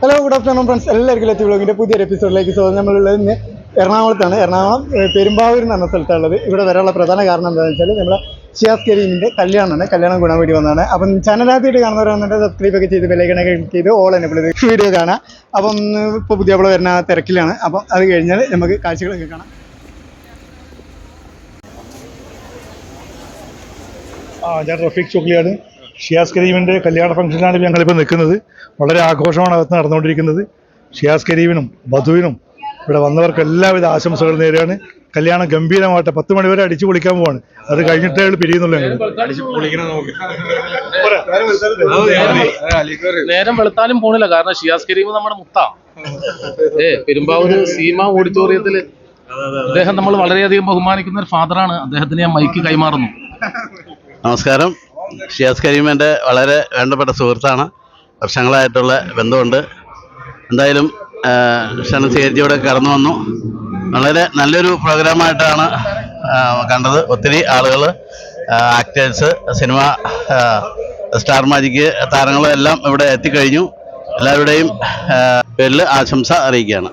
Hello good afternoon friends എല്ലാവർക്കും ലത്തി വ്ളോഗിന്റെ പുതിയൊരു എപ്പിസോഡിലേക്ക് സ്വാഗതം. നമ്മളുള്ളത് ഇന്ന് എറണാകുളത്താണ്. എറണാകുളം പെരുമ്പാവൂർ എന്ന പറഞ്ഞ സ്ഥലത്തുള്ളത് ഇവിടെ വരാനുള്ള പ്രധാന കാരണം എന്താണെന്ന് വെച്ചാൽ നമ്മൾ ഷിയാസ് കരീമിന്റെ കല്യാണമാണ്. കല്യാണം ഗുണം വേണ്ടി വന്നതാണ്. അപ്പം ചാനലാദ്യമായിട്ട് കാണുന്നവരാണെന്നുണ്ടെങ്കിൽ സബ്സ്ക്രൈബ് ഒക്കെ ചെയ്ത് ബെല്ലൈക്കണൊക്കെ ക്ലിക്ക് ചെയ്ത് ഓൾ വിളിച്ച് വീഡിയോ കാണാം. അപ്പം ഇപ്പോൾ പുതിയ അവൾ വരുന്ന തിരക്കിലാണ്. അപ്പം അത് കഴിഞ്ഞാൽ നമുക്ക് കാഴ്ചകളൊക്കെ കാണാം. ആ ഞാൻ റഫീഖ് ചുക്ലിയാണ് ഷിയാസ് കരീമിന്റെ കല്യാണ ഫംഗ്ഷനിലാണ് ഞങ്ങളിപ്പോൾ നിൽക്കുന്നത്. വളരെ ആഘോഷമാണ് അകത്ത് നടന്നുകൊണ്ടിരിക്കുന്നത്. ഷിയാസ് കരീമിനും ബധുവിനും ഇവിടെ വന്നവർക്ക് എല്ലാവിധ ആശംസകൾ നേരെയാണ് കല്യാണം ഗംഭീരമായിട്ട് പത്ത് മണി വരെ അടിച്ചു പൊളിക്കാൻ പോവാണ്. അത് കഴിഞ്ഞിട്ടേ പിരിയുന്നുള്ളൂ ഞങ്ങൾ നേരം വെളുത്താലും പോണില്ല. കാരണം ഷിയാസ് കരീം നമ്മുടെ മുത്താണ് ഏ പെരുമ്പാവൂര് സീമ ഓഡിറ്റോറിയത്തിൽ അദ്ദേഹം നമ്മൾ വളരെയധികം ബഹുമാനിക്കുന്ന ഒരു ഫാദറാണ് അദ്ദേഹത്തിന് ഞാൻ മൈക്ക് കൈമാറുന്നു. നമസ്കാരം. ഷിയാസ് കരീം എന്റെ വളരെ വേണ്ടപ്പെട്ട സുഹൃത്താണ്. വർഷങ്ങളായിട്ടുള്ള ബന്ധമുണ്ട്. എന്തായാലും ക്ഷണം സ്വീകരിച്ചിവിടെ കടന്നു വന്നു. വളരെ നല്ലൊരു പ്രോഗ്രാമായിട്ടാണ് കണ്ടത്. ഒത്തിരി ആളുകൾ ആക്ടേഴ്സ് സിനിമ സ്റ്റാർ മാജിക് താരങ്ങളും എല്ലാം ഇവിടെ എത്തിക്കഴിഞ്ഞു. എല്ലാവരുടെയും പേരിൽ ആശംസ അറിയിക്കുകയാണ്.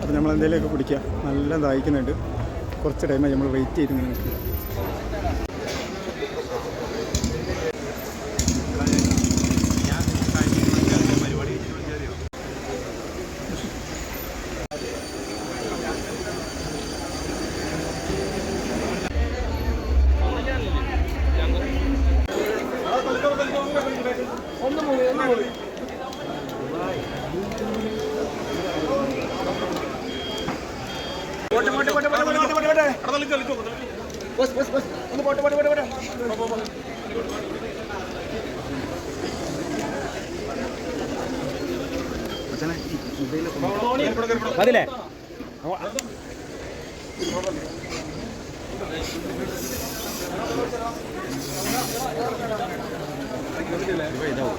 അപ്പോൾ നമ്മൾ എന്തെങ്കിലുമൊക്കെ കുടിക്കുക. നല്ല ദാഹിക്കുന്നുണ്ട്. കുറച്ച് ടൈമായി നമ്മൾ വെയിറ്റ് ചെയ്ത് ഇങ്ങനെ മതിലേ ഇതാവും.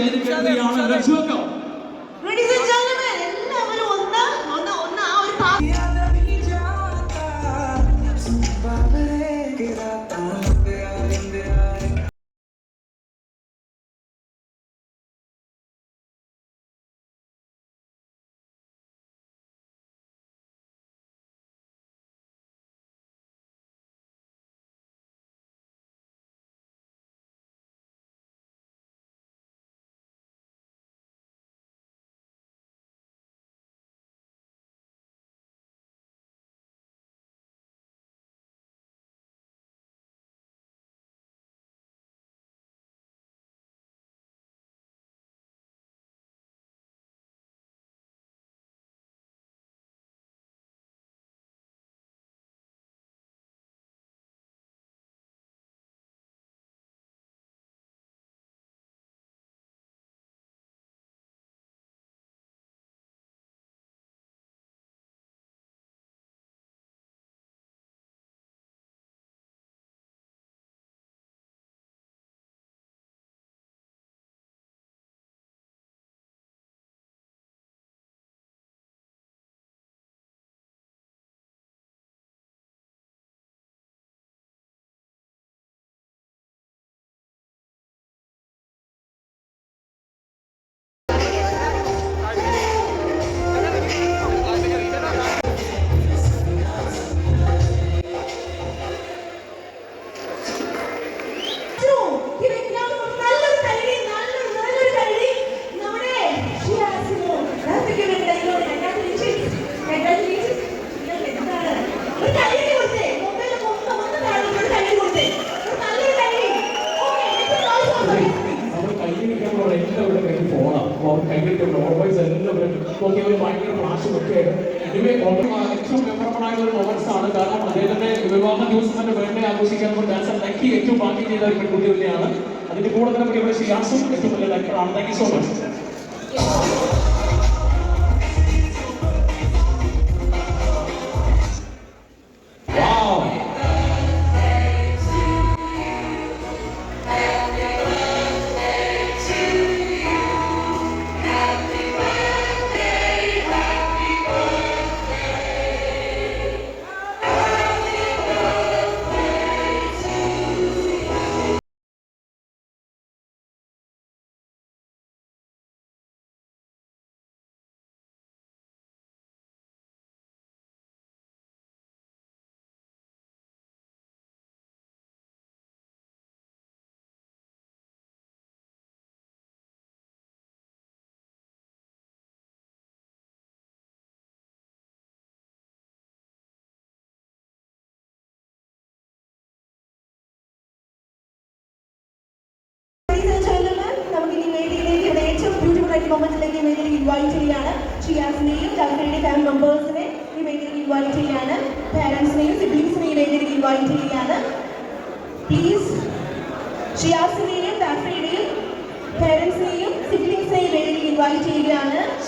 め的ちゃ。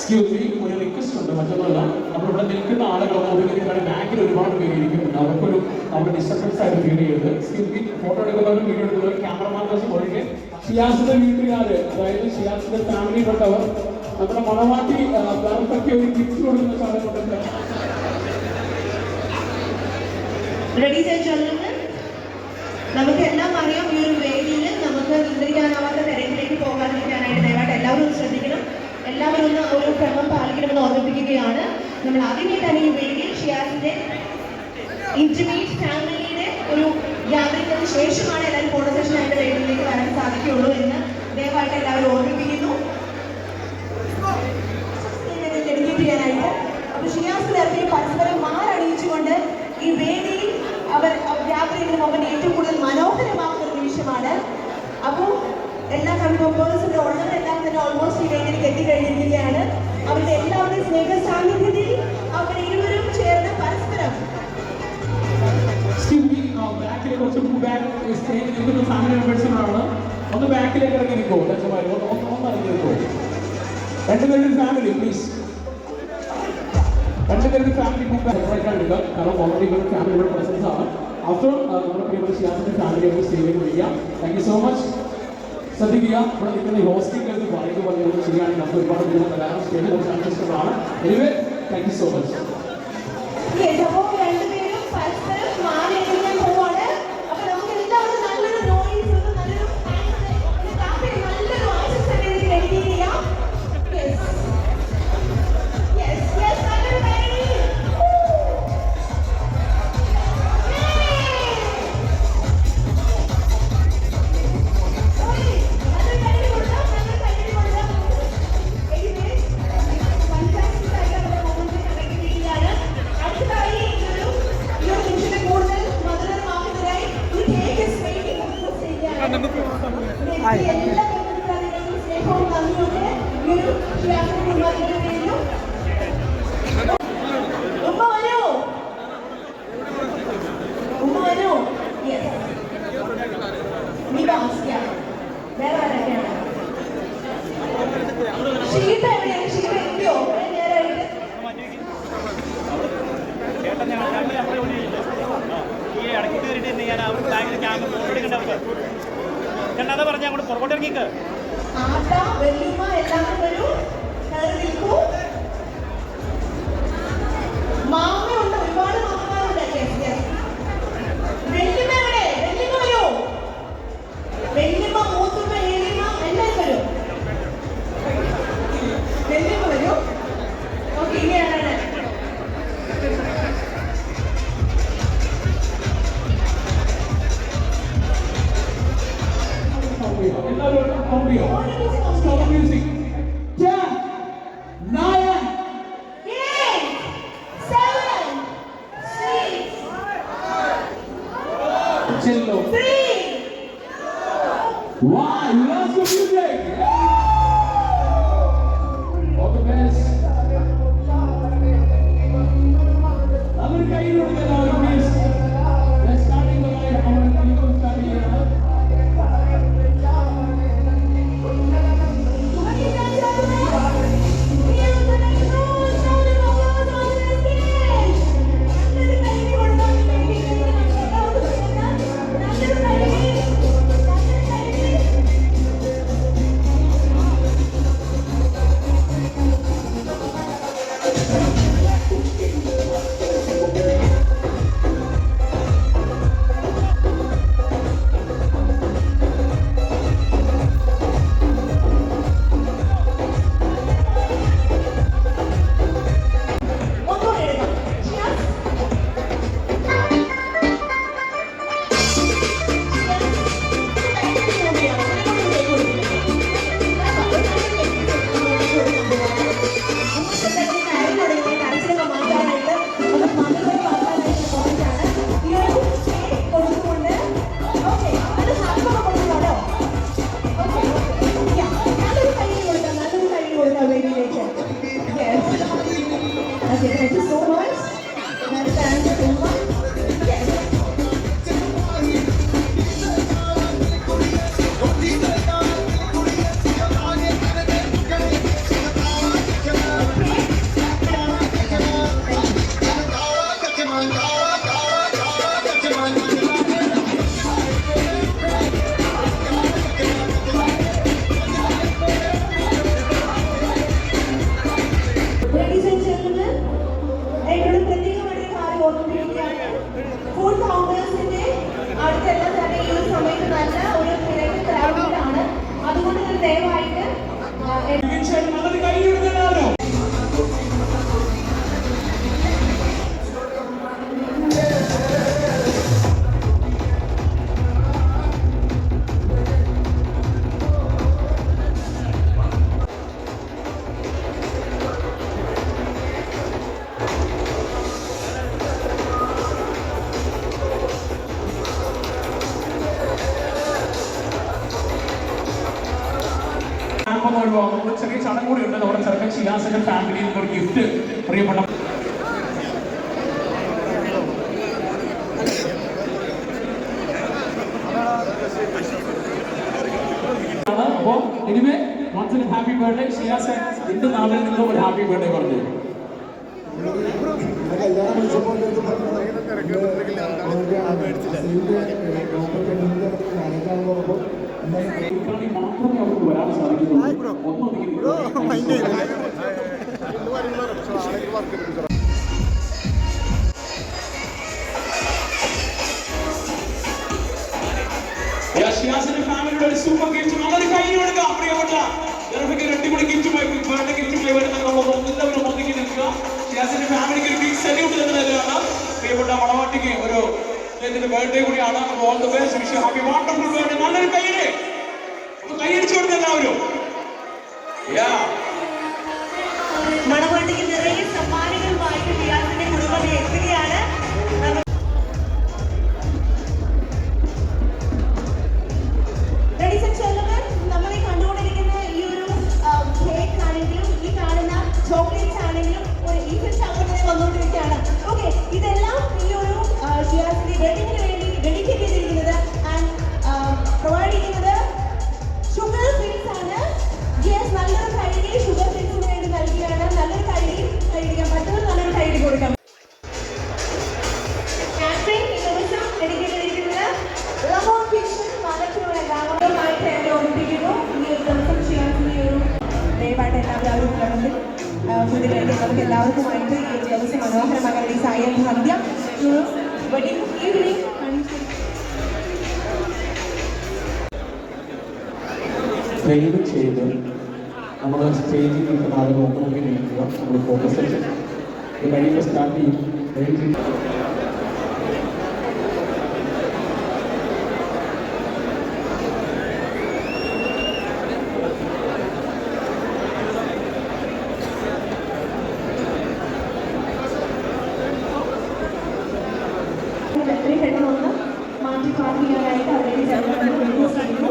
എക്സ്ക്യൂസ് മീ ഒരു റിക്വസ്റ്റ് ഉണ്ട്. മറ്റൊന്നുമല്ല. നമ്മളിവിടെ നിൽക്കുന്ന ആളുകൾ ഒതുങ്ങിയിരിക്കുന്ന ബാക്കിൽ ഒരുപാട് പേര് ഇരിക്കുന്നുണ്ട്. അവർക്കൊരു അവർ ഡിസ്റ്റർബൻസ് ആയിട്ട് ഫീൽ ചെയ്യരുത്. എക്സ്ക്യൂസ് മീ ഫോട്ടോ എടുക്കുന്നവരും വീഡിയോ എടുക്കുന്നവരും ക്യാമറമാൻസ് ഒഴികെ ഷിയാസിന്റെ വീട്ടുകാർ അതായത് ഷിയാസിന്റെ ഫാമിലിയിൽപ്പെട്ടവർ നമ്മുടെ മണവാട്ടി വേർപ്പൊക്കെ ഒരു ഗിഫ്റ്റ് കൊടുക്കുന്ന സാധനമുണ്ട് നമുക്ക് എല്ലാം അറിയാം ഈ ഒരു വേദിയിൽ നമുക്ക് നിയന്ത്രിക്കാനാവാത്ത തിരക്കിലേക്ക് പോകാതിരിക്കാനായിട്ട് ദയവായിട്ട് എല്ലാവരും ഒന്ന് ശ്രദ്ധിക്കണം എല്ലാവരും ഒന്ന് ഒരു ക്രമം പാലിക്കണമെന്ന് ഓർമ്മിപ്പിക്കുകയാണ്. നമ്മൾ ആദ്യമേ തന്നെ ഈ വേദിയിൽ ഷിയാസിന്റെ ഇന്റിമേറ്റ് ഫാമിലിയുടെ ഒരു യാത്രയ്ക്ക് ശേഷമാണ് എല്ലാവരും ഫോട്ടോ സെഷനായിട്ട് വേദിയിലേക്ക് വരാൻ സാധിക്കുകയുള്ളൂ എന്ന് ദയവായിട്ട് എല്ലാവരും ഓർമ്മിപ്പിക്കുന്നു. ഡെഡിക്കേറ്റ് ചെയ്യാനായിട്ട് അപ്പൊ ഷിയാസ് നേരത്തെ പരസ്പരം മാറണിയിച്ചുകൊണ്ട് ഈ വേദിയിൽ അവർ യാത്ര ചെയ്യുന്ന ഏറ്റവും കൂടുതൽ മനോഹരമാക്കുന്ന ഒരു നിമിഷമാണ്. അപ്പോൾ എല്ലാ കൺമെമ്പേഴ്സിന്റെ ഉള്ളവരെല്ലാം തന്നെ ഓൾമോസ്റ്റ് ഇവിടെ കെട്ടിക്കഴിഞ്ഞിരിക്കുകയാണ് അവരുടെ എല്ലാവരുടെയും സ്നേഹ സാന്നിധ്യത്തിൽ അവരുടെ ഇരുവരും ചേർന്ന് പരസ്പരം ഒന്ന് ബാക്കിലേക്ക് ഒന്ന് ഇറങ്ങി ഫാമിലി ഫാമിലി കാരണം ഓൾറെഡി ആണ്. ആഫ്റ്റർ നമ്മുടെ ഫാമിലി ഒന്ന് സ്റ്റേജിലേക്ക് താങ്ക് യു സോ മച്ച് ശ്രദ്ധിക്കുക. ഇവിടെ നിൽക്കുന്ന ഈ ഹോസ്റ്റിംഗ് പറയുന്നത് പറഞ്ഞത് ശരിയാണെങ്കിൽ നമുക്ക് ഒരുപാട് ദൂരം വരാനും സ്റ്റേജിൽ കൺസിസ്റ്റബിളാണ് anyway thank you so much ബാഗിൽ ക്യാമറ ഫോട്ടോ എടുക്കണ്ടവർക്ക് കണ്ടാതെ പറഞ്ഞ അങ്ങോട്ട് പുറകോട്ട് ഇറങ്ങിക്ക് എല്ലാവരും വരൂ. കയറി എല്ലാവരും കൗണ്ട് ചെയ്യോ അപ്പോ anyway once happy birthday Shiyas എന്റെ നാളിൽ നിന്നും ഒരു ഹാപ്പി ബർത്ത്ഡേ പറഞ്ഞു. മാത്രമേ അവർക്ക് വരാൻ സാധിക്കുന്നുള്ളൂ ഒന്നൊതുക്കി അദ്ദേഹത്തിന്റെ ബർത്ത്ഡേ കൂടിയാണ് all the best wish happy wonderful birthday നല്ലൊരു കൈയ്യേ ഒന്ന് കൈയടിച്ചു കൊടുത്ത എല്ലാവരും. മണവാട്ടിക്ക് നിറയെ സമ്മാനങ്ങളുമായിട്ട് റിയാസിന്റെ കുടുംബം എത്തുകയാണ് കണ്ടുകൊണ്ടിരിക്കുന്ന ഈ ഒരു കേക്ക് ആണെങ്കിലും ഈ കാണുന്ന ചോക്ലേറ്റ്സ് ആണെങ്കിലും ഒരു വന്നുകൊണ്ടിരിക്കുകയാണ്. ഓക്കെ ഇതെല്ലാം വെഡിങ്ങിന് വേണ്ടി ഡെഡിക്കേറ്റ് ചെയ്തിരിക്കുന്നത് ആൻഡ് പ്രൊവൈഡ് ചെയ്യുന്നത് ഷുഗർ ഫ്രീസ് ആണ്. യെസ് നല്ലൊരു കഴുകി ഷുഗർ ഫ്രീസിന് വേണ്ടി നൽകുകയാണ് നല്ലൊരു കഴുകി കൈഡിക്കാൻ പറ്റുന്ന നല്ലൊരു കഴുകി കൊടുക്കാം. എല്ലാവർക്കുമായിട്ട് ഈ ദിവസം ഡെഡിക്കേറ്റ് ഈ സായം ഫിക്ഷൻ മലത്തിലൂടെ ദയവ് ചെയ്ത് നമ്മൾ സ്റ്റേജിൽ നിൽക്കുന്ന ആളുകൾ നോക്കി നിൽക്കുക നമ്മൾ ഫോക്കസ് സെഷൻ ഇത് കഴിയുമ്പോൾ സ്റ്റാർട്ട് ചെയ്യും. മാറ്റി പാർട്ടിയായിട്ട് ചെയ്യാനായിട്ട് അവരുടെ ജനങ്ങൾ റിക്വസ്റ്റ് ചെയ്യുന്നു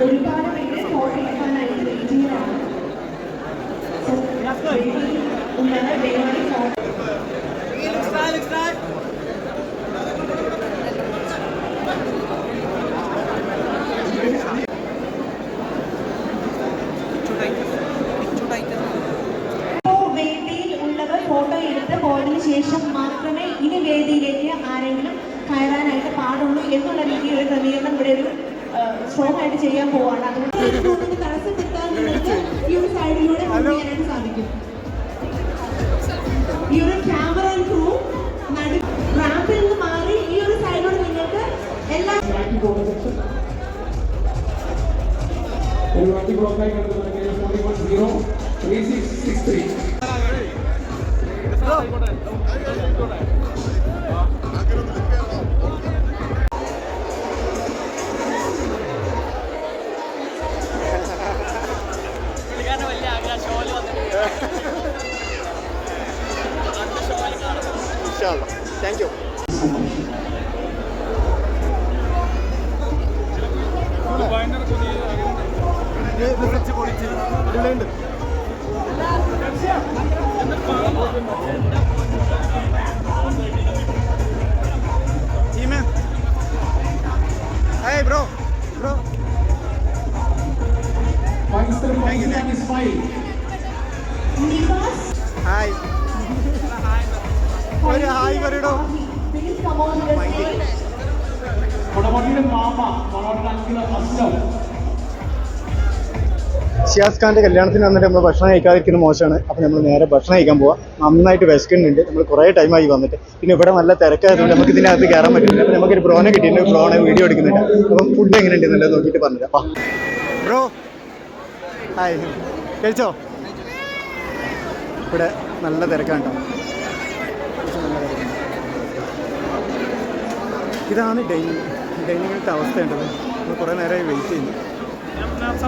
ഒരുപാട് പേര് ഫോട്ടോ എടുക്കാനായിട്ട് വെയിറ്റിംഗിലാണ് സോ ഉള്ളത് ദയവായി ഫോട്ടോ ഇപ്പോൾ വേദിയിൽ ഉള്ളവർ ഫോട്ടോ എടുത്ത് പോയതിനു ശേഷം മാത്രമേ ഇനി വേദിയിലേക്ക് ആരെങ്കിലും കയറാനായിട്ട് പാടുള്ളൂ എന്നുള്ള രീതിയിൽ ഒരു ക്രമീകരണം ഇവിടെ ഒരു സ്ട്രോങ് ആയിട്ട് ചെയ്യാൻ പോവാണ്. അതുകൊണ്ട് three six six three thank you Hey bro, bro. Pakistan Pakistan is fine. Hi ഒരു ഹായ് പറയടോ. കൊടമട്ടിയുടെ മാമ മണോട്ടിന്റെ അങ്കിൾ അസ്ലം ഷിയാസ് ഖാന്റെ കല്യാണത്തിന് വന്നിട്ട് നമ്മൾ ഭക്ഷണം കഴിക്കാതിരിക്കുന്നത് മോശമാണ്. അപ്പോൾ നമ്മൾ നേരെ ഭക്ഷണം കഴിക്കാൻ പോവാം. നന്നായിട്ട് വിശക്കുന്നുണ്ട്. നമ്മൾ കുറേ ടൈമായി വന്നിട്ട്. പിന്നെ ഇവിടെ നല്ല തിരക്കായതുകൊണ്ട് നമുക്ക് ഇതിനകത്ത് കയറാൻ പറ്റില്ല അപ്പോൾ നമുക്കൊരു ബ്രോനെ കിട്ടിയിട്ടുണ്ട്. ബ്രോണെ വീഡിയോ എടുക്കുന്നുണ്ട്. അപ്പം ഫുഡ് എങ്ങനെയുണ്ട് എന്നുള്ളത് നോക്കിയിട്ട് പറഞ്ഞില്ല അപ്പം ബ്രോ ഹായ് കഴിച്ചോ? ഇവിടെ നല്ല തിരക്കാണ് ഇതാണ് ഡൈനിങ് ഡൈനിങ്ങിലത്തെ അവസ്ഥയുണ്ടത് നമ്മൾ കുറേ നേരമായി വെയിറ്റ് ചെയ്യുന്നു. ഞാൻ